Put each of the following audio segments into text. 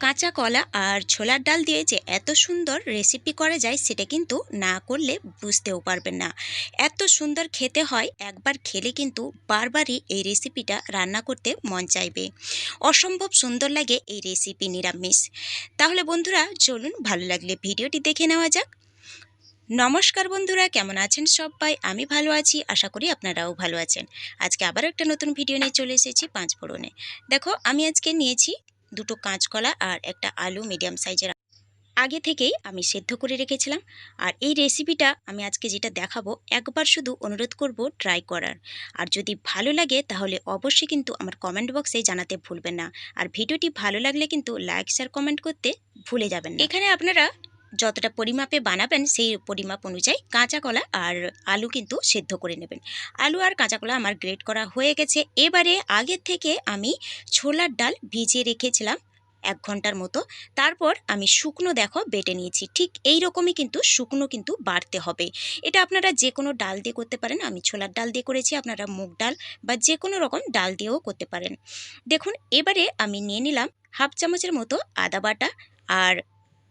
কাঁচা কলা আর ছোলার ডাল দিয়ে যে এত সুন্দর রেসিপি করা যায় সেটা কিন্তু না করলে বুঝতেও পারবেন না। এত সুন্দর খেতে হয়, একবার খেলে কিন্তু বারবারই এই রেসিপিটা রান্না করতে মন চাইবে। অসম্ভব সুন্দর লাগে এই রেসিপি নিরামিষ। তাহলে বন্ধুরা, চলুন ভালো লাগলে ভিডিওটি দেখে নেওয়া যাক। নমস্কার বন্ধুরা, কেমন আছেন সবাই? আমি ভালো আছি, আশা করি আপনারাও ভালো আছেন। আজকে আবার একটা নতুন ভিডিও নিয়ে চলে এসেছি পাঁচ ফোড়নে। দেখো, আমি আজকে নিয়েছি দুটো কাঁচকলা আর একটা আলু মিডিয়াম সাইজের আগে থেকেই আমি সেদ্ধ করে রেখেছিলাম আর এই রেসিপিটা আমি আজকে যেটা দেখাবো একবার শুধু অনুরোধ করব ট্রাই করার। আর যদি ভালো লাগে তাহলে অবশ্যই কিন্তু আমার কমেন্ট বক্সে জানাতে ভুলবেন না। আর ভিডিওটি ভালো লাগলে কিন্তু লাইক শেয়ার কমেন্ট করতে ভুলে যাবেন এখানে আপনারা যতটা পরিমাপে বানাবেন, সেই পরিমাপ অনুযায়ী কাঁচা কলা আর আলু কিন্তু সেদ্ধ করে নেবেন। আলু আর কাঁচা কলা আমার গ্রেট করা হয়ে গেছে। এবারে আগের থেকে আমি ছোলার ডাল ভিজিয়ে রেখেছিলাম এক ঘণ্টার মতো। তারপর আমি শুকনো দেখো বেটে নিয়েছি। ঠিক এই রকমই কিন্তু শুকনো কিন্তু বাড়তে হবে। এটা আপনারা যে কোনো ডাল দিয়ে করতে পারেন। আমি ছোলার ডাল দিয়ে করেছি, আপনারা মুগ ডাল বা যে কোনো রকম ডাল দিয়েও করতে পারেন। দেখুন, এবারে আমি নিয়ে নিলাম হাফ চামচের মতো আদা বাটা আর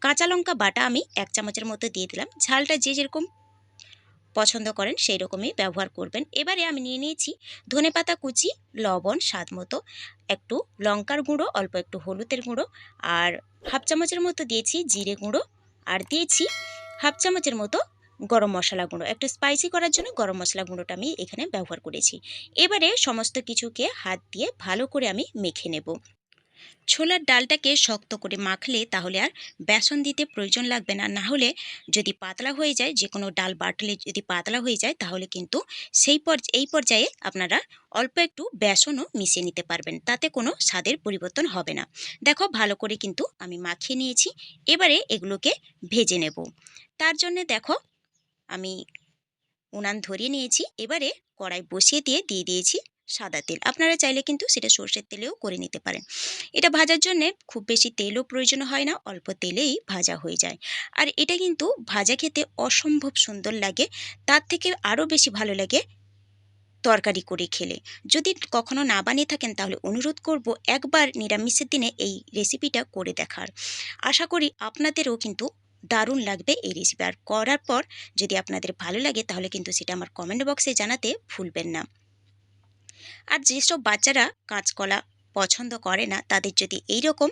কাঁচা লঙ্কা বাটা আমি এক চামচের মতো দিয়ে দিলাম। ঝালটা যে যেরকম পছন্দ করেন সেই রকমই ব্যবহার করবেন। এবারে আমি নিয়ে নিয়েছি ধনে পাতা কুচি, লবণ, স্বাদ মতো, একটু লঙ্কার গুঁড়ো, অল্প একটু হলুদের গুঁড়ো আর হাফ চামচের মতো দিয়েছি জিরে গুঁড়ো আর দিয়েছি হাফ চামচের মতো গরম মশলা গুঁড়ো। একটু স্পাইসি করার জন্য গরম মশলা গুঁড়োটা আমি এখানে ব্যবহার করেছি। এবারে সমস্ত কিছুকে হাত দিয়ে ভালো করে আমি মেখে নেব। ছোলার ডালটাকে শক্ত করে মাখলে তাহলে আর বেসন দিতে প্রয়োজন লাগবে না। না হলে যদি পাতলা হয়ে যায় যে কোনো ডাল বাটলে যদি পাতলা হয়ে যায়, তাহলে কিন্তু সেই পর, এই পর্যায়ে আপনারা অল্প একটু বেসনও মিশিয়ে নিতে পারবেন। তাতে কোনো স্বাদের পরিবর্তন হবে না। দেখো, ভালো করে কিন্তু আমি মাখিয়ে নিয়েছি। এবারে এগুলোকে ভেজে নেব। তার জন্যে দেখো, আমি উনান ধরিয়ে নিয়েছি। এবারে কড়াই বসিয়ে দিয়ে দিয়ে দিয়েছি। সাদা তেল। আপনারা চাইলে কিন্তু সেটা সর্ষের তেলেও করে নিতে পারেন। এটা ভাজার জন্যে খুব বেশি তেলও প্রয়োজন হয় না, অল্প তেলেই ভাজা হয়ে যায়। আর এটা কিন্তু ভাজা খেতে অসম্ভব সুন্দর লাগে, তার থেকে আরও বেশি ভালো লাগে তরকারি করে খেলে। যদি কখনো না বানিয়ে থাকেন তাহলে অনুরোধ করব একবার নিরামিষের দিনে এই রেসিপিটা করে দেখার। আশা করি আপনাদেরও কিন্তু দারুণ লাগবে এই রেসিপি। আর করার পর যদি আপনাদের ভালো লাগে তাহলে কিন্তু সেটা আমার কমেন্ট বক্সে জানাতে ভুলবেন না। আর যেসব বাচ্চারা কাঁচকলা পছন্দ করে না, তাদের যদি এই রকম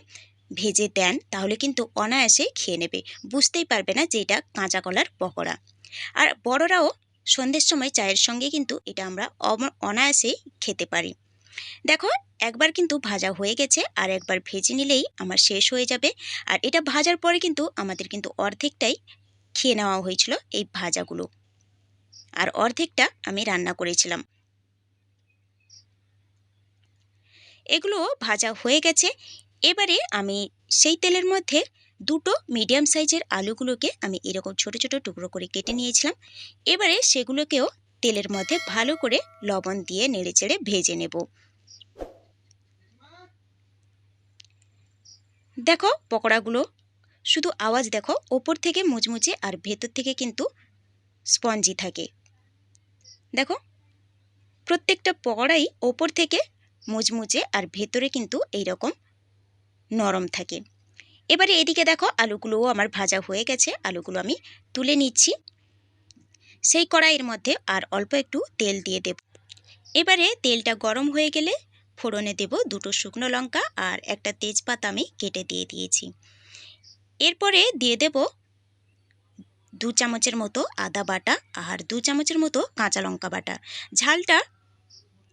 ভেজে দেন, তাহলে কিন্তু অনায়াসে খেয়ে নেবে। বুঝতেই পারবে না যে এটা কাঁচা কলার পকোড়া। আর বড়রাও সন্ধ্যের সময় চায়ের সঙ্গে কিন্তু এটা আমরা অনায়াসেই খেতে পারি। দেখো, একবার কিন্তু ভাজা হয়ে গেছে, আর একবার ভেজে নিলেই আমার শেষ হয়ে যাবে। আর এটা ভাজার পরে কিন্তু আমাদের কিন্তু অর্ধেকটাই খেয়ে নেওয়া হয়েছিল এই ভাজাগুলো। আর অর্ধেকটা আমি রান্না করেছিলাম। এগুলো ভাজা হয়ে গেছে। এবারে আমি সেই তেলের মধ্যে দুটো মিডিয়াম সাইজের আলুগুলোকে আমি এরকম ছোট ছোট টুকরো করে কেটে নিয়েছিলাম। এবারে সেগুলোকেও তেলের মধ্যে ভালো করে লবণ দিয়ে নেড়ে চেড়ে ভেজে নেব। দেখো পকোড়াগুলো, শুধু আওয়াজ দেখো, ওপর থেকে মুচমুচে আর ভেতর থেকে কিন্তু স্পঞ্জি থাকে। দেখো, প্রত্যেকটা পকোড়াই ওপর থেকে মুচমুচে আর ভেতরে কিন্তু এই রকম নরম থাকে। এবারে এদিকে দেখো আলুগুলোও আমার ভাজা হয়ে গেছে, আলুগুলো আমি তুলে নিচ্ছি। সেই কড়াইয়ের মধ্যে আর অল্প একটু তেল দিয়ে দেব। এবারে তেলটা গরম হয়ে গেলে ফোড়নে দেব দুটো শুকনো লঙ্কা আর একটা তেজপাতা আমি কেটে দিয়ে দিয়েছি। এরপরে দিয়ে দেব দু চামচের মতো আদা বাটা আর দু চামচের মতো কাঁচা লঙ্কা বাটা। ঝালটা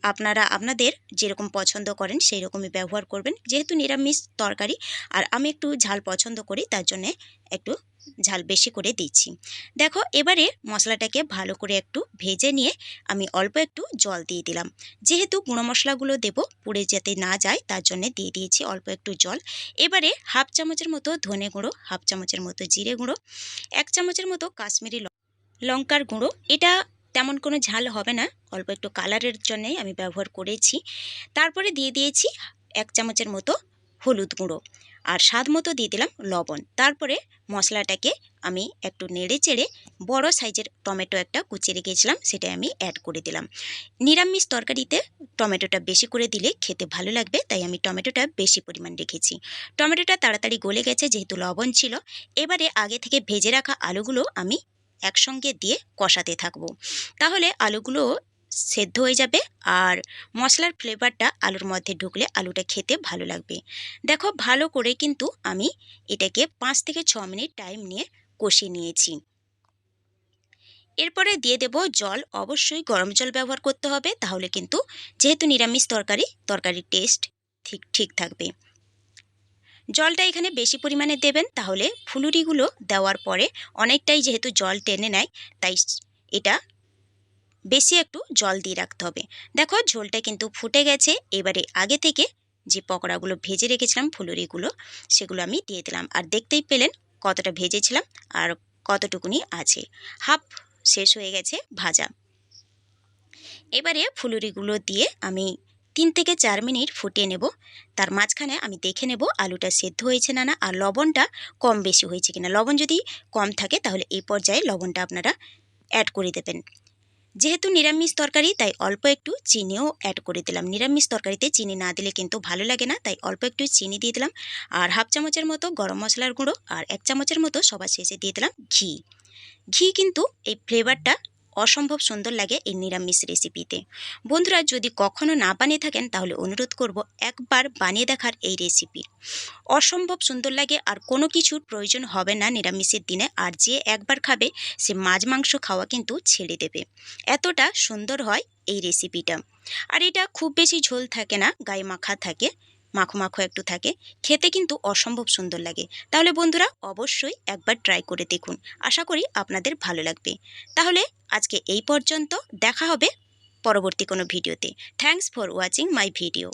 আপনারা আপনাদের যেরকম পছন্দ করেন সেই রকমই ব্যবহার করবেন। যেহেতু নিরামিষ তরকারি, আর আমি একটু ঝাল পছন্দ করি, তার জন্যে একটু ঝাল বেশি করে দিচ্ছি। দেখো, এবারে মশলাটাকে ভালো করে একটু ভেজে নিয়ে আমি অল্প একটু জল দিয়ে দিলাম। যেহেতু গুঁড়ো মশলাগুলো দেব, পুড়ে যাতে না যায়, তার জন্য দিয়ে দিয়েছি অল্প একটু জল। এবারে হাফ চামচের মতো ধনে গুঁড়ো, হাফ চামচের মতো জিরে গুঁড়ো, এক চামচের মতো কাশ্মীরি লঙ্কার গুঁড়ো। এটা তেমন কোনো ঝাল হবে না। অল্প একটু কালারের জন্যেই আমি ব্যবহার করেছি। তারপরে দিয়ে দিয়েছি এক চামচের মতো হলুদ গুঁড়ো আর স্বাদ মতো দিয়ে দিলাম লবণ। তারপরে মশলাটাকে আমি একটু নেড়ে চেড়ে বড় সাইজের টমেটো একটা কুচিয়ে রেখেছিলাম সেটা আমি অ্যাড করে দিলাম। নিরামিষ তরকারিতে টমেটোটা বেশি করে দিলে খেতে ভালো লাগবে, তাই আমি টমেটোটা বেশি পরিমাণ রেখেছি। টমেটোটা তাড়াতাড়ি গলে গেছে, যেহেতু লবণ ছিল। এবারে আগে থেকে ভেজে রাখা আলুগুলো আমি একসঙ্গে দিয়ে কষাতে থাকব। তাহলে আলুগুলো সেদ্ধ হয়ে যাবে আর মশলার ফ্লেভারটা আলুর মধ্যে ঢুকলে আলুটা খেতে ভালো লাগবে। দেখো ভালো করে কিন্তু আমি এটাকে পাঁচ থেকে ছ মিনিট টাইম নিয়ে কষিয়ে নিয়েছি। এরপরে দিয়ে দেব জল। অবশ্যই গরম জল ব্যবহার করতে হবে, তাহলে কিন্তু যেহেতু নিরামিষ তরকারি, তরকারির টেস্ট ঠিক ঠিক থাকবে। জলটা এখানে বেশি পরিমাণে দেবেন। তাহলে ফুলুরিগুলো দেওয়ার পরে অনেকটাই যেহেতু জল টেনে নেয়, তাই এটা বেশি একটু জল দিয়ে রাখতে হবে। দেখো ঝোলটা কিন্তু ফুটে গেছে। এবারে আগে থেকে যে পকোড়াগুলো ভেজে রেখেছিলাম, ফুলুরিগুলো, সেগুলো আমি দিয়ে দিলাম। আর দেখতেই পেলেন কতটা ভেজেছিলাম আর কতটুকুনি আছে। হাফ শেষ হয়ে গেছে ভাজা। এবারে ফুলুরিগুলো দিয়ে আমি তিন থেকে চার মিনিট ফুটিয়ে নেব। তার মাঝখানে আমি দেখে নেব আলুটা সেদ্ধ হয়েছে না না আর লবণটা কম বেশি হয়েছে কিনা। লবণ যদি কম থাকে তাহলে এই পর্যায়ে লবণটা আপনারা অ্যাড করে দেবেন। যেহেতু নিরামিষ তরকারি, তাই অল্প একটু চিনিও অ্যাড করে দিলাম। নিরামিষ তরকারিতে চিনি না দিলে কিন্তু ভালো লাগে না, তাই অল্প একটু চিনি দিয়ে দিলাম। আর হাফ চামচের মতো গরম মশলার গুঁড়ো আর এক চামচের মতো সবার শেষে দিয়ে দিলাম ঘি। ঘি কিন্তু এই ফ্লেভারটা অসম্ভব সুন্দর লাগে এই নিরামিষ রেসিপিতে। বন্ধুরা, যদি কখনো না বানিয়ে থাকেন, তাহলে অনুরোধ করব একবার বানিয়ে দেখার এই রেসিপি। অসম্ভব সুন্দর লাগে আর কোনো কিছুর প্রয়োজন হবে না নিরামিষের দিনে, আর যে একবার খাবে, সে মাছ মাংস খাওয়া কিন্তু ছেড়ে দেবে। এতটা সুন্দর হয় এই রেসিপিটা। আর এটা খুব বেশি ঝোল থাকে না, গায়ে মাখা থাকে। মাখো মাখো একটু থাকে। খেতে কিন্তু অসম্ভব সুন্দর লাগে। তাহলে বন্ধুরা অবশ্যই একবার ট্রাই করে দেখুন। আশা করি আপনাদের ভালো লাগবে। তাহলে আজকে এই পর্যন্ত দেখা হবে পরবর্তী কোনো ভিডিওতে। Thanks for watching my video